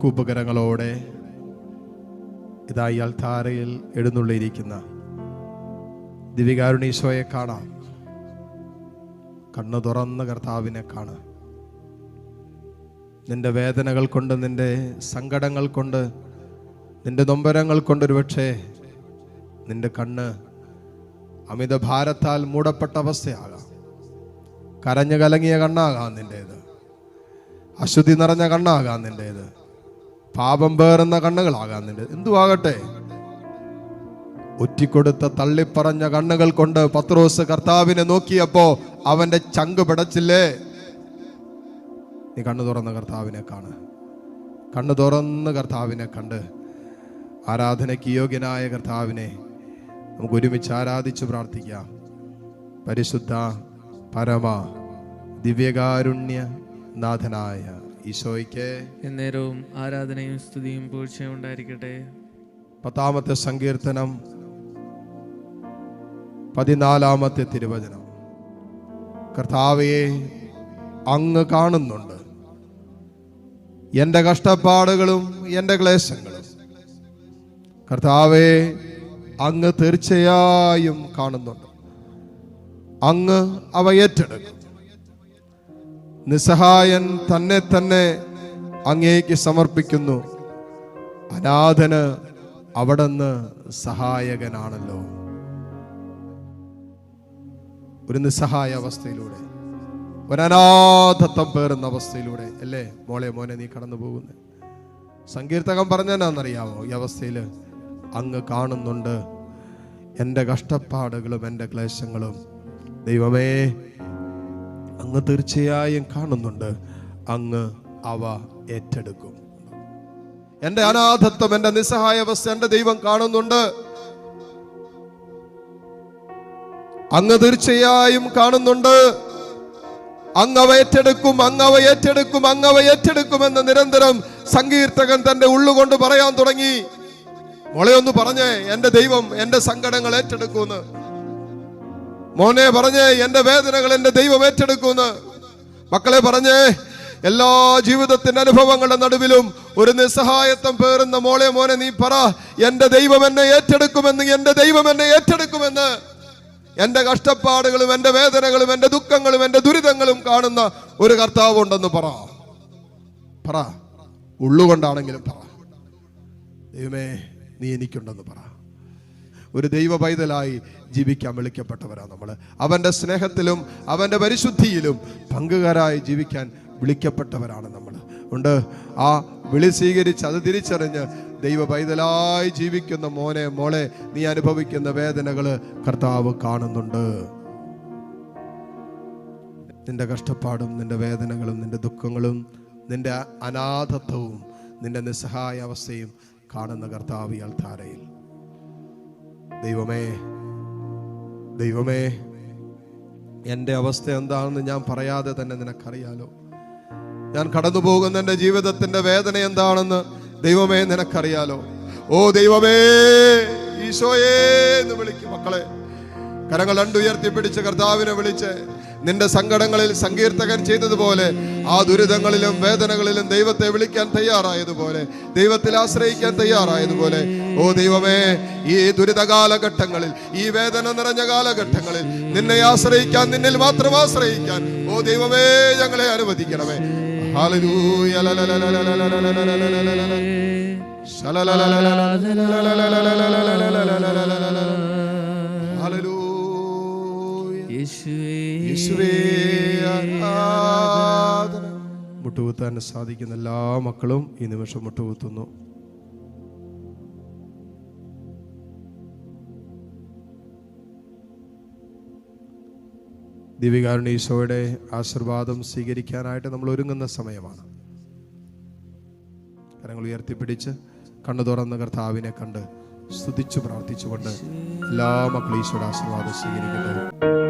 വാക്കുപകരങ്ങളോടെ ഇതാ അൽത്താരയിൽ എഴുന്നള്ളിയിരിക്കുന്ന ദിവികാരുണീശോയെ കാണാം. കണ്ണു തുറന്ന കർത്താവിനെ കാണാം. നിന്റെ വേദനകൾ കൊണ്ട് നിന്റെ സങ്കടങ്ങൾ കൊണ്ട് നിന്റെ നൊമ്പരങ്ങൾ കൊണ്ടൊരു പക്ഷേ നിന്റെ കണ്ണ് അമിത ഭാരത്താൽ മൂടപ്പെട്ട അവസ്ഥയാകാം. കരഞ്ഞു കലങ്ങിയ കണ്ണാകാം നിന്റേത് അശുദ്ധി നിറഞ്ഞ കണ്ണാകാം നിന്റേത് പാപം പേറുന്ന നിന്റെ എന്തുവാകട്ടെ? ഒറ്റിക്കൊടുത്ത തള്ളിപ്പറഞ്ഞ കണ്ണുകൾ കൊണ്ട് പത്രോസ് കർത്താവിനെ നോക്കിയപ്പോ അവന്റെ ചങ്ക് പിടച്ചില്ലേ? നീ കണ്ണു തുറന്ന കർത്താവിനെ കാണ്. കണ്ണു തുറന്ന് കർത്താവിനെ കണ്ട്. ആരാധനയ്ക്ക് യോഗ്യനായ കർത്താവിനെ നമുക്ക് ഒരുമിച്ച് ആരാധിച്ചു പ്രാർത്ഥിക്കാം. പരിശുദ്ധ പരമ ദിവ്യകാരുണ്യ നാഥനായ ഈശോയ്ക്ക് എന്നേരവും ആരാധനയും സ്തുതിയും പൂർച്ചയും ഉണ്ടായിരിക്കട്ടെ. പത്താമത്തെ സങ്കീർത്തനം പതിനാലാമത്തെ തിരുവചനം. കർത്താവയെ അങ്ങ് കാണുന്നുണ്ട്. എന്റെ കഷ്ടപ്പാടുകളും എന്റെ ക്ലേശങ്ങളും. കർത്താവെ അങ്ങ് തീർച്ചയായും കാണുന്നുണ്ട്. അങ്ങ് അവ ഏറ്റെടുക്കും. നിസ്സഹായൻ തന്നെ തന്നെ അങ്ങേക്ക് സമർപ്പിക്കുന്നു. അനാഥന് അവിടുന്ന് സഹായകനാണല്ലോ. ഒരു നിസ്സഹായ അവസ്ഥയിലൂടെ ഒരനാഥത്വം പേറുന്ന അവസ്ഥയിലൂടെ അല്ലേ? മോളെ മോനെ നീ കടന്നു പോകുന്നത് സങ്കീർത്തകം പറഞ്ഞെന്നാണെന്നറിയാമോ ഈ അവസ്ഥയിൽ അങ്ങ് കാണുന്നുണ്ട്. എന്റെ കഷ്ടപ്പാടുകളും എന്റെ ക്ലേശങ്ങളും. ദൈവമേ അങ്ങ് തീർച്ചയായും കാണുന്നുണ്ട്. അങ്ങ് അവ ഏറ്റെടുക്കും. എന്റെ അനാഥത്വം എന്റെ നിസ്സഹായവസ്ഥ എന്റെ ദൈവം കാണുന്നുണ്ട്. അങ്ങ് തീർച്ചയായും കാണുന്നുണ്ട്. അങ്ങവ ഏറ്റെടുക്കും അങ്ങവ ഏറ്റെടുക്കും അങ്ങവ ഏറ്റെടുക്കുമെന്ന് നിരന്തരം സങ്കീർത്തകൻ തന്റെ ഉള്ളുകൊണ്ട് പറയാൻ തുടങ്ങി. മോളെ ഒന്ന് പറഞ്ഞേ എന്റെ ദൈവം എന്റെ സങ്കടങ്ങൾ ഏറ്റെടുക്കുമെന്ന്. മോനെ പറഞ്ഞേ എന്റെ വേദനകൾ എന്റെ ദൈവം ഏറ്റെടുക്കുന്നു മക്കളെ പറഞ്ഞേ എല്ലാ ജീവിതത്തിന്റെ അനുഭവങ്ങളുടെ നടുവിലും ഒരു നിസ്സഹായത്വം പേറുന്ന മോളെ മോനെ നീ പറ എന്റെ ദൈവം എന്നെ ഏറ്റെടുക്കുമെന്ന് എന്റെ ദൈവം എന്നെ ഏറ്റെടുക്കുമെന്ന്. എന്റെ കഷ്ടപ്പാടുകളും എന്റെ വേദനകളും എന്റെ ദുഃഖങ്ങളും എന്റെ ദുരിതങ്ങളും കാണുന്ന ഒരു കർത്താവ് ഉണ്ടെന്ന് പറ. പറ. ഉള്ളുകൊണ്ടാണെങ്കിലും പറ. ദൈവമേ നീ എനിക്കുണ്ടെന്ന് പറ. ഒരു ദൈവ പൈതലായി ജീവിക്കാൻ വിളിക്കപ്പെട്ടവരാണ് നമ്മൾ അവന്റെ സ്നേഹത്തിലും അവന്റെ പരിശുദ്ധിയിലും പങ്കുകാരായി ജീവിക്കാൻ വിളിക്കപ്പെട്ടവരാണ് നമ്മൾ ഉണ്ട്. ആ വിളി സ്വീകരിച്ച് അത് തിരിച്ചറിഞ്ഞ് ദൈവ പൈതലായി ജീവിക്കുന്ന മോനെ മോളെ നീ അനുഭവിക്കുന്ന വേദനകൾ കർത്താവ് കാണുന്നുണ്ട്. നിന്റെ കഷ്ടപ്പാടും നിന്റെ വേദനകളും നിന്റെ ദുഃഖങ്ങളും നിന്റെ അനാഥത്വവും നിന്റെ നിസ്സഹായ അവസ്ഥയും കാണുന്ന കർത്താവിയാൽ ഈ ദൈവമേ ദൈവമേ എന്റെ അവസ്ഥ എന്താണെന്ന് ഞാൻ പറയാതെ തന്നെ നിനക്കറിയാലോ. ഞാൻ കടന്നു പോകുന്ന എന്റെ ജീവിതത്തിന്റെ വേദന എന്താണെന്ന് ദൈവമേ നിനക്കറിയാലോ. ഓ ദൈവമേ ഈശോയേ എന്ന് വിളിക്കും മക്കളെ. കരങ്ങൾ രണ്ടുയർത്തി പിടിച്ച് കർത്താവിനെ വിളിച്ച് നിന്റെ സങ്കടങ്ങളിൽ സങ്കീർത്തകൻ ചെയ്തതുപോലെ ആ ദുരിതങ്ങളിലും വേദനകളിലും ദൈവത്തെ വിളിക്കാൻ തയ്യാറായതുപോലെ ദൈവത്തിൽ ആശ്രയിക്കാൻ തയ്യാറായതുപോലെ ഓ ദൈവമേ ഈ ദുരിത കാലഘട്ടങ്ങളിൽ ഈ വേദന നിറഞ്ഞ കാലഘട്ടങ്ങളിൽ നിന്നെ ആശ്രയിക്കാൻ നിന്നിൽ മാത്രം ആശ്രയിക്കാൻ ഓ ദൈവമേ ഞങ്ങളെ അനുവദിക്കണമേ. ഹാലലൂയ മുട്ടുകുത്താൻ സാധിക്കുന്ന എല്ലാ മക്കളും ഈ നിമിഷം മുട്ടുകുത്തുന്നു. ദിവ്യകാരുണ്യ ഈശോയുടെ ആശീർവാദം സ്വീകരിക്കാനായിട്ട് നമ്മൾ ഒരുങ്ങുന്ന സമയമാണ്. കരങ്ങൾ ഉയർത്തിപ്പിടിച്ച് കണ്ണു തുറന്ന കർത്താവിനെ കണ്ട് സ്തുതിച്ചു പ്രാർത്ഥിച്ചുകൊണ്ട് എല്ലാ മക്കളും ഈശോയുടെ ആശീർവാദം സ്വീകരിക്കട്ടെ.